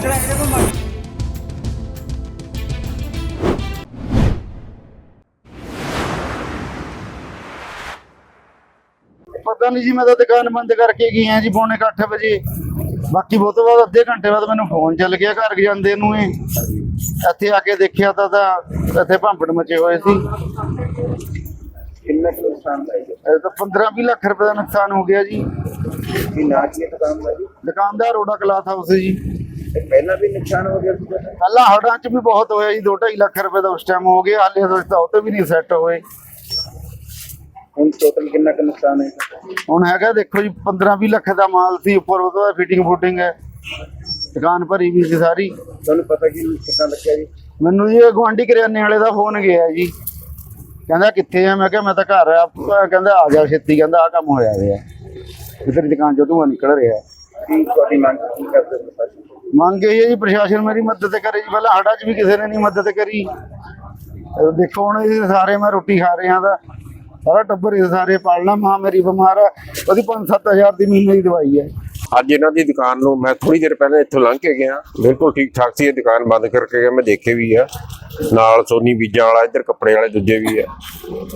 ਜਿਹੜਾ ਪਤਾ ਨਹੀਂ ਜੀ ਮੈਂ ਤਾਂ ਦੁਕਾਨ ਬੰਦ ਕਰਕੇ ਗਈ ਆ ਜੀ ਪੌਣੇ 8 ਵਜੇ। ਬਾਕੀ ਬਹੁਤ ਬਾਅਦ ਅੱਧੇ ਘੰਟੇ ਬਾਅਦ ਮੈਨੂੰ ਫੋਨ ਚੱਲ ਗਿਆ ਘਰ ਜਾਂਦੇ ਨੂੰ ਹੀ ਇੱਥੇ ਆ ਕੇ ਦੇਖਿਆ ਤਾਂ ਤਾਂ ਇੱਥੇ ਭੰਬੜ ਮਚੇ ਹੋਏ ਸੀ। ਕਿੰਨਾ ਕੁ ਨੁਕਸਾਨ ਹੋਇਆ ਤਾਂ 15 20 ਲੱਖ ਰੁਪਏ ਦਾ ਨੁਕਸਾਨ ਹੋ ਗਿਆ ਜੀ। ਕੀ ਨਾਂ ਕੀ ਦੁਕਾਨ ਦਾ ਜੀ? ਦੁਕਾਨਦਾਰ ਰੋੜਾ ਕਲਾਥ ਹਾਊਸ ਜੀ। ਤੇ ਪਹਿਲਾਂ ਵੀ ਨੁਕਸਾਨ ਹੋ ਗਿਆ ਸੀ ਪਹਿਲਾਂ ਹੜਾਂ 'ਚ ਵੀ ਬਹੁਤ ਹੋਇਆ ਜੀ 2.5 ਲੱਖ ਰੁਪਏ ਦਾ ਉਸ ਟਾਈਮ ਹੋ ਗਿਆ ਹਾਲੇ ਤਾਂ ਉਹ ਤੇ ਵੀ ਨਹੀਂ ਸੈੱਟ ਹੋਏ। ਹੁਣ ਟੋਟਲ ਕਿੰਨਾ ਕੁ ਨੁਕਸਾਨ ਹੈ? ਹੁਣ ਹੈਗਾ ਦੇਖੋ ਜੀ 15 20 ਲੱਖ ਦਾ ਮਾਲ ਸੀ ਉੱਪਰ ਉਹ ਤੋਂ ਫਿਟਿੰਗ ਫੁਟਿੰਗ ਹੈ ਦੁਕਾਨ ਭਰੀ ਵੀ ਸੀ ਸਾਰੀ। ਤੁਹਾਨੂੰ ਪਤਾ ਕਿ ਕਿੰਨਾ ਲੱਗਿਆ ਜੀ? ਮੈਨੂੰ ਜੀ ਇਹ ਗੁਆਂਢੀ ਕਰਿਆਨੇ ਵਾਲੇ ਦਾ ਫੋਨ ਗਿਆ ਜੀ। ਕਹਿੰਦਾ ਕਿੱਥੇ ਆ? ਮੈਂ ਕਿਹਾ ਮੈਂ ਤਾਂ ਘਰ ਆ। ਅਹ ਕਹਿੰਦਾ ਆ ਜਾ ਛੇਤੀ। ਕਹਿੰਦਾ ਆ ਕੰਮ ਹੋਇਆ ਹੋਇਆ। ਇਧਰ ਦੁਕਾਨ ਚੋਂ ਧੂੰਆਂ ਨਿਕਲ ਰਿਹਾ ਕੀ ਤੁਹਾਡੀ ਮੰਗ ਕੀ ਕਰਦੇ ਹੋ ਪ੍ਰਸ਼ਾਸਨ ਮੰਗ ਇਹ ਹੈ ਜੀ ਪ੍ਰਸ਼ਾਸਨ ਮੇਰੀ ਮਦਦ ਕਰੇ ਜੀ। ਪਹਿਲਾਂ ਹੜਾ 'ਚ ਵੀ ਕਿਸੇ ਨੇ ਨਹੀਂ ਮਦਦ ਕਰੀ। ਦੇਖੋ ਹੁਣ ਇਹ ਸਾਰੇ ਮੈਂ ਰੋਟੀ ਖਾ ਰਿਹਾ ਦਾ ਸਾਰਾ ਟੱਬਰ ਇਹ ਸਾਰੇ ਪਾਲਣਾ ਮਾਂ ਮੇਰੀ ਬਿਮਾਰ ਆ। ਉਹਦੀ 5-7000 ਦੀ ਮਹੀਨੇ ਦੀ ਦਵਾਈ ਹੈ। ਅੱਜ ਇਹਨਾਂ ਦੀ ਦੁਕਾਨ ਨੂੰ ਮੈਂ ਥੋੜੀ ਦੇਰ ਪਹਿਲਾਂ ਇੱਥੋਂ ਲੰਘ ਕੇ ਗਿਆ। ਬਿਲਕੁਲ ਠੀਕ ਠਾਕ ਸੀ। ਇਹ ਦੁਕਾਨ ਬੰਦ ਕਰਕੇ ਗਿਆ। ਮੈਂ ਦੇਖੇ ਵੀ ਆ। ਨਾਲ ਸੋਨੀ ਬੀਜਾਂ ਵਾਲਾ, ਇੱਧਰ ਕੱਪੜੇ ਵਾਲੇ ਦੂਜੇ ਵੀ ਆ।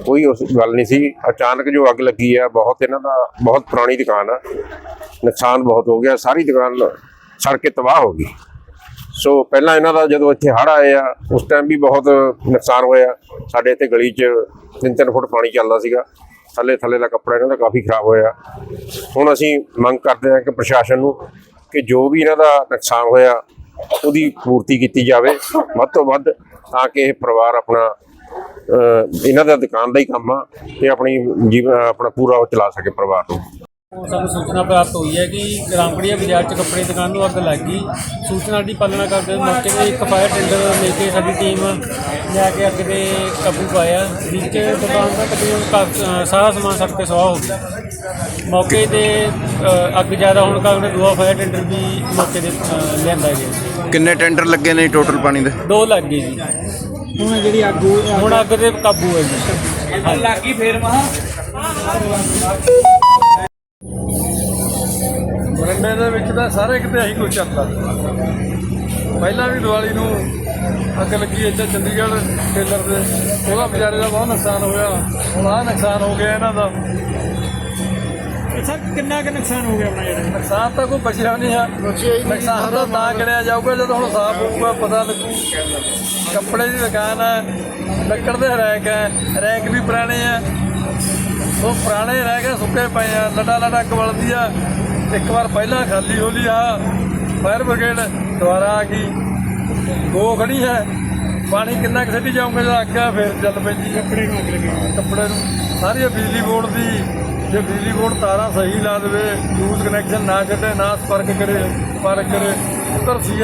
ਕੋਈ ਉਸ ਗੱਲ ਨਹੀਂ ਸੀ। ਅਚਾਨਕ ਜੋ ਅੱਗ ਲੱਗੀ ਆ, ਬਹੁਤ ਇਹਨਾਂ ਦਾ, ਬਹੁਤ ਪੁਰਾਣੀ ਦੁਕਾਨ ਆ। ਨੁਕਸਾਨ ਬਹੁਤ ਹੋ ਗਿਆ। ਸਾਰੀ ਦੁਕਾਨ ਸੜ ਕੇ ਤਬਾਹ ਹੋ ਗਈ। ਸੋ ਪਹਿਲਾਂ ਇਹਨਾਂ ਦਾ ਜਦੋਂ ਇੱਥੇ ਹੜ੍ਹ ਆਏ ਆ, ਉਸ ਟਾਈਮ ਵੀ ਬਹੁਤ ਨੁਕਸਾਨ ਹੋਇਆ। ਸਾਡੇ ਇੱਥੇ ਗਲੀ 'ਚ 3-3 ਫੁੱਟ ਪਾਣੀ ਚੱਲਦਾ ਸੀਗਾ। ਥੱਲੇ ਥੱਲੇ ਦਾ ਕੱਪੜਾ ਇਹਨਾਂ ਦਾ ਕਾਫੀ ਖਰਾਬ ਹੋਇਆ। ਹੁਣ ਅਸੀਂ ਮੰਗ ਕਰਦੇ ਹਾਂ ਕਿ ਪ੍ਰਸ਼ਾਸਨ ਨੂੰ ਕਿ ਜੋ ਵੀ ਇਹਨਾਂ ਦਾ ਨੁਕਸਾਨ ਹੋਇਆ, ਉਹਦੀ ਪੂਰਤੀ ਕੀਤੀ ਜਾਵੇ। ਵੱਧ ਤੋਂ ਵੱਧ ਤਾਂ ਕਿ ਇਹ ਪਰਿਵਾਰ ਆਪਣਾ ਇਹਨਾਂ ਦਾ ਦੁਕਾਨ ਦਾ ਹੀ ਕੰਮ ਆ ਤੇ ਆਪਣੀ ਜੀਵਨ ਆਪਣਾ ਪੂਰਾ ਉਹ ਚਲਾ ਸਕੇ ਪਰਿਵਾਰ ਨੂੰ। ਸਾਨੂੰ ਸੂਚਨਾ ਪ੍ਰਾਪਤ ਹੋਈ ਹੈ ਕਿ ਰਾਮਗੜੀਆ ਬਾਜ਼ਾਰ 'ਚ ਕੱਪੜੇ ਦੀ ਦੁਕਾਨ ਨੂੰ ਅੱਗ ਲੱਗ ਗਈ। ਸੂਚਨਾ ਦੀ ਪਾਲਣਾ ਕਰਦੇ ਹੋਏ ਮੌਕੇ ਤੇ ਇੱਕ ਫਾਇਰ ਟੈਂਡਰ ਲੈ ਕੇ ਸਾਡੀ ਟੀਮ ਲੈ ਕੇ ਅੱਗ ਦੇ ਕਾਬੂ ਪਾਇਆ ਜਿਸ 'ਚ ਦੁਕਾਨ ਦਾ ਤਕਰੀਬਨ ਸਾਰਾ ਸਮਾਨ ਸੜ ਕੇ ਸੁਆਹ ਹੋ ਗਿਆ। ਮੌਕੇ ਤੇ ਅੱਗ ਜ਼ਿਆਦਾ ਹੋਣ ਕਾਰਨ ਦੂਆ ਫਾਇਰ ਟੈਂਡਰ ਵੀ ਮੌਕੇ ਤੇ ਲਿਆਂਦਾ ਗਿਆ। ਕਿੰਨੇ ਟੈਂਡਰ ਲੱਗੇ ਨੇ ਟੋਟਲ ਪਾਣੀ ਦੇ? ਦੋ ਲੱਗ ਗਏ ਜੀ। ਹੁਣ ਜਿਹੜੀ ਅੱਗ ਹੁਣ ਅੱਗ ਤੇ ਕਾਬੂ ਹੈ ਜੀ। ਲੱਗੀ ਫੇਰ ਮਹਾ। ਬਰੰਡੇ ਦੇ ਵਿੱਚ ਤਾਂ ਸਾਰੇ ਕਿਤੇ ਆਹੀ ਕੁਝ ਚੱਲਦਾ। ਪਹਿਲਾਂ ਵੀ ਦੀਵਾਲੀ ਨੂੰ ਅੱਗ ਲੱਗੀ ਇੱਥੇ ਚੰਡੀਗੜ੍ਹ ਟੇਲਰ ਦੇ ਉਹਦਾ ਵਿਚਾਰੇ ਦਾ ਬਹੁਤ ਨੁਕਸਾਨ ਹੋਇਆ। ਹੁਣ ਆਹ ਨੁਕਸਾਨ ਹੋ ਗਿਆ ਇਹਨਾਂ ਦਾ। ਸਰ ਕਿੰਨਾ ਕੁ ਨੁਕਸਾਨ ਹੋ ਗਿਆ ਆਪਣਾ ਜਿਹੜਾ? ਨੁਕਸਾਨ ਤਾਂ ਕੋਈ ਬਚਿਆ ਨਹੀਂ ਆ। ਨੁਕਸਾਨ ਤਾਂ ਤਾਂ ਗਿਣਿਆ ਜਾਊਗਾ ਜਦੋਂ ਹੁਣ ਸਾਫ਼ ਹੋਊਗਾ ਪਤਾ ਲੱਗੂ। ਕੱਪੜੇ ਦੀ ਦੁਕਾਨ ਹੈ ਲੱਕੜ ਦੇ ਰੈਕ ਹੈ ਰੈਕ ਵੀ ਪੁਰਾਣੇ ਆ। ਉਹ ਪੁਰਾਣੇ ਰਹਿ ਗਏ ਸੁੱਕੇ ਪਏ ਆ ਲਟਾ ਲਟਾ ਕਵਲਦੀ ਆ। ਇੱਕ ਵਾਰ ਪਹਿਲਾਂ ਖਾਲੀ ਹੋ ਲਈ ਆ। ਫਾਇਰ ਬ੍ਰਿਗੇਡ ਦੁਬਾਰਾ ਆ ਗਈ। ਦੋ ਖੜੀ ਹੈ। ਪਾਣੀ ਕਿੰਨਾ ਕੁ ਸਿੱਟੀ ਜਾਊਗਾ ਜਦ ਆਖਿਆ ਫਿਰ ਚੱਲ ਪੈਂਦੀ ਕੱਪੜੇ ਨੂੰ ਅੱਗ ਲੱਗੀ ਕੱਪੜੇ ਨੂੰ। ਸਾਰੀ ਬਿਜਲੀ ਬੋਰਡ ਦੀ ਜੇ ਬਿਜਲੀ ਬੋਰਡ ਤਾਰਾਂ ਸਹੀ ਲਾ ਦੇਵੇ ਲੂਜ਼ ਕਨੈਕਸ਼ਨ ਨਾ ਕੱਢੇ ਨਾ ਸਪਰਕ ਕਰੇ ਸਪਰਕ ਕਰੇ ਉੱਧਰ ਸੀ